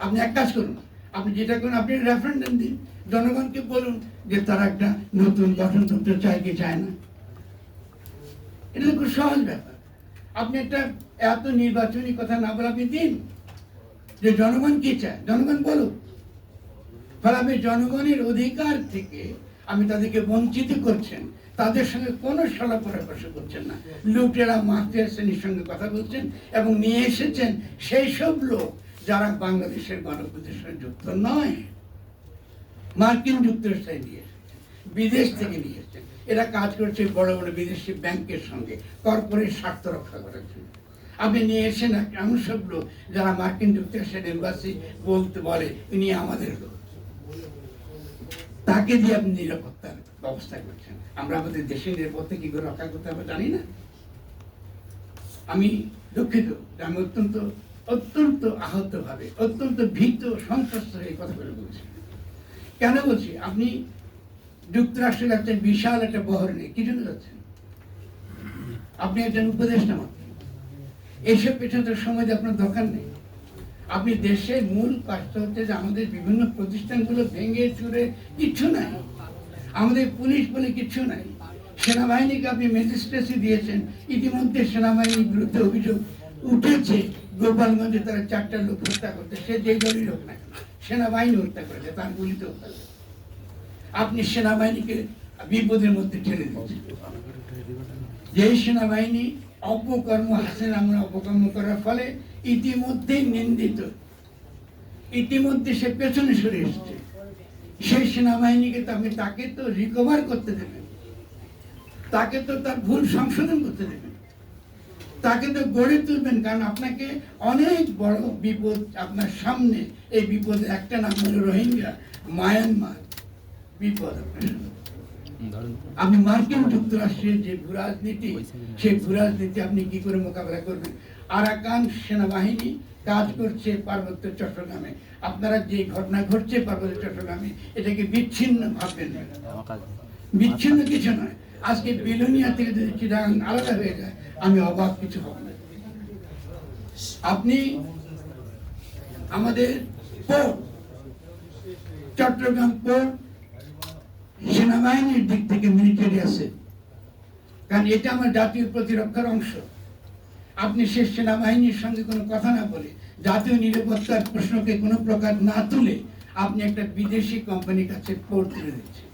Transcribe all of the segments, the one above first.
আপনি এক কাজ করুন, আপনি যেটা করুন, আপনি রেফারেন্ডাম দিন। জনগণকে বলুন যে তারা একটা নতুন গঠনতন্ত্র চায় কি চায় না। এটা খুব সহজ ব্যাপার। আপনি একটা এত নির্বাচনী কথা না বলে আপনি দিন যে জনগণ কি চায়। জনগণ বলুক। ফলে আপনি জনগণের অধিকার থেকে আমি তাদেরকে বঞ্চিত করছেন। তাদের সঙ্গে কোনো সলা পরামর্শ করছেন না। লুটেরা মাফিয়া শ্রেণির সঙ্গে কথা বলছেন এবং নিয়ে এসেছেন সেই সব লোক যারা বাংলাদেশের সঙ্গে যুক্ত নয়, মার্কিন যুক্তরাষ্ট্রে নিয়ে এসেছেন বিদেশ থেকে নিয়ে এসেছেন এরা কাজ করছে বড় বড় বিদেশি ব্যাংকের সঙ্গে, কর্পোরেট স্বার্থ রক্ষা করার জন্য। আপনি নিয়ে এসেন এমন সব লোক যারা মার্কিন যুক্তরাষ্ট্রের এম্বাসি বলতে বলে ইনি আমাদের লোক। তাকে দিয়ে আপনি নিরাপত্তার ব্যবস্থা করছেন। আমরা আমাদের দেশের নিরাপত্তা কি করে রক্ষা করতে হবে, জানি না। আমি দুঃখিত, আমি অত্যন্ত অত্যন্ত আহত ভাবে, অত্যন্ত ভীত সন্ত্রস্ত হয়ে কথাগুলো বলছি। কেন বলছি? আপনি যুক্তরাষ্ট্রে যাচ্ছেন, বিশাল একটা বহর নেই কি জন্য যাচ্ছেন? আপনি একজন উপদেষ্টা মাত্র। এইসব পেছনে সময় আপনার দরকার নেই। আপনি দেশের মূল কাজটা হচ্ছে যে আমাদের বিভিন্ন প্রতিষ্ঠানগুলো ভেঙে চুরে কিচ্ছু নাই। আমাদের পুলিশ বলে কিচ্ছু নাই। সেনাবাহিনীকে আপনি ম্যাজিস্ট্রেসি দিয়েছেন। ইতিমধ্যে সেনাবাহিনীর বিরুদ্ধে অভিযোগ উঠেছে। গোপালগঞ্জে তারা চারটা লোক হত্যা করতে, সে যে দলই হোক না সেনাবাহিনী হত্যা করেছে, তার গুলিতে হত্যা আপনি সেনাবাহিনীকে বিপদের মধ্যে ঠেলে দিচ্ছেন। যে সেনাবাহিনী অপকর্ম হাসিন আমরা অপকর্ম করার ফলে ইতিমধ্যেই নিন্দিত। ইতিমধ্যে সে পেছনে সরে এসছে। সেই সেনাবাহিনীকে তো আপনি তাকে তো রিকভার করতে দেবেন। তাকে তো তার ভুল সংশোধন করতে দেবেন। তাকে তো গড়ে তুলবেন কারণ আপনাকে অনেক বড় বিপদ আপনার সামনে। এই বিপদের একটা নাম হলো রোহিঙ্গা মায়ানমার বিপদ আপনি মার্কিন যুক্তরাষ্ট্রের যে ভূরাজনীতি সেই ভূরাজনীতি আপনি কি করে মোকাবেলা করবেন? আরাকান সেনাবাহিনী কাজ করছে পার্বত্য চট্টগ্রামে। আপনারা যে ঘটনা ঘটছে পার্বত্য চট্টগ্রামে এটাকে বিচ্ছিন্ন ভাববেন বিচ্ছিন্ন কিছু নয়। আজকে বিলোনিয়া থেকে যদি চিটাগাং আলাদা হয়ে যায় আমি অবাক কিছু হব না। আপনি আমাদের পোর্ট চট্টগ্রাম পোর্ট সেনাবাহিনীর দিক থেকে মিলিটারি আছে। কারণ এটা আমার জাতীয় প্রতিরক্ষার অংশ। আপনি সে সেনাবাহিনীর সঙ্গে কোনো কথা না বলে জাতীয় নিরাপত্তার প্রশ্নকে কোনো প্রকার না তুলে আপনি একটা বিদেশি কোম্পানির কাছে পোর্ট তুলে দিচ্ছেন।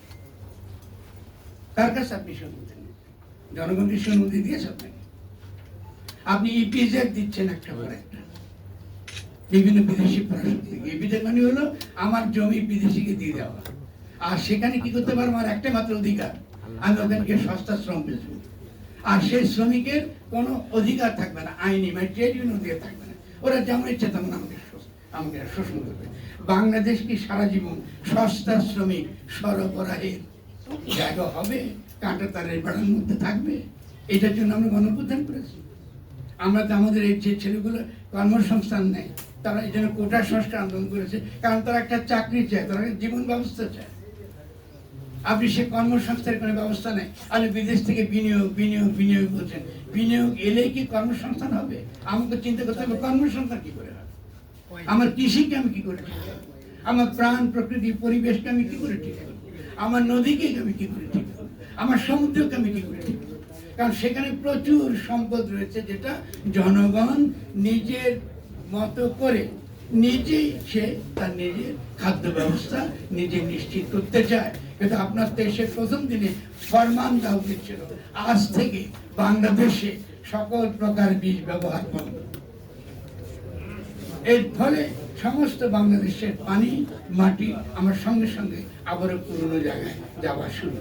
কার কাছে আপনি সম্মতি জনগণের সম্মতি দিয়েছে আপনাকে? আপনি ইপিজেড দিচ্ছেন একটা একটা বিভিন্ন বিদেশি পরাশক্তি ইপিজেড মানে হলো আমার জমি বিদেশিকে দিয়ে দেওয়া। আর সেখানে কি করতে পারব? আমার একটা মাত্র অধিকার। আমি ওখানকে সস্তা শ্রম বেচবো। আর সেই শ্রমিকের কোনো অধিকার থাকবে না। আইনি মানে ট্রেড ইউনিয়ন দিয়ে থাকবে না। ওরা যেমন ইচ্ছে তেমন আমাকে আমাকে শোষণ করবে। বাংলাদেশ কি সারা জীবন সস্তা শ্রমিক, সরবরাহের জায়গা হবে? কাঁটা তারের বেড়ার মধ্যে থাকবে? এটার জন্য আমরা গণপ্রদান করেছি। আমরা তো আমাদের এই যে ছেলেগুলো কর্মসংস্থান নেই, তারা এই জন্য কোটা সংস্কার আন্দোলন করেছে, কারণ তারা একটা চাকরি চায়, তারা জীবন ব্যবস্থা চায় আপনি সে কর্মসংস্থানের কোনো ব্যবস্থা নেই, আপনি বিদেশ থেকে বিনিয়োগ বিনিয়োগ বিনিয়োগ করছেন বিনিয়োগ এলে কি কর্মসংস্থান হবে আমাকে চিন্তা করতে হবে, কর্মসংস্থান কি করে হবে আমার কৃষিকে আমি কি করে ঠিক? আমার প্রাণ, প্রকৃতি, পরিবেশকে আমি কি করে ঠিক? আমার নদীকে আমি কি করে ঠিক? আমার সমুদ্রকে আমি কি করে ঠিক? কারণ সেখানে প্রচুর সম্পদ রয়েছে যেটা জনগণ নিজের মতো করে নিজেই সে তার নিজের খাদ্য ব্যবস্থা নিজে নিশ্চিত করতে চায়। কিন্তু আপনার দেশের প্রথম দিনে ফরমান দেওয়া উচিত ছিল আজ থেকে বাংলাদেশে সকল প্রকার বীজ ব্যবহার বন্ধ। এর ফলে সমস্ত বাংলাদেশের পানি, মাটি আমার সঙ্গে সঙ্গে আবারও পুরনো জায়গায় যাওয়া শুরু।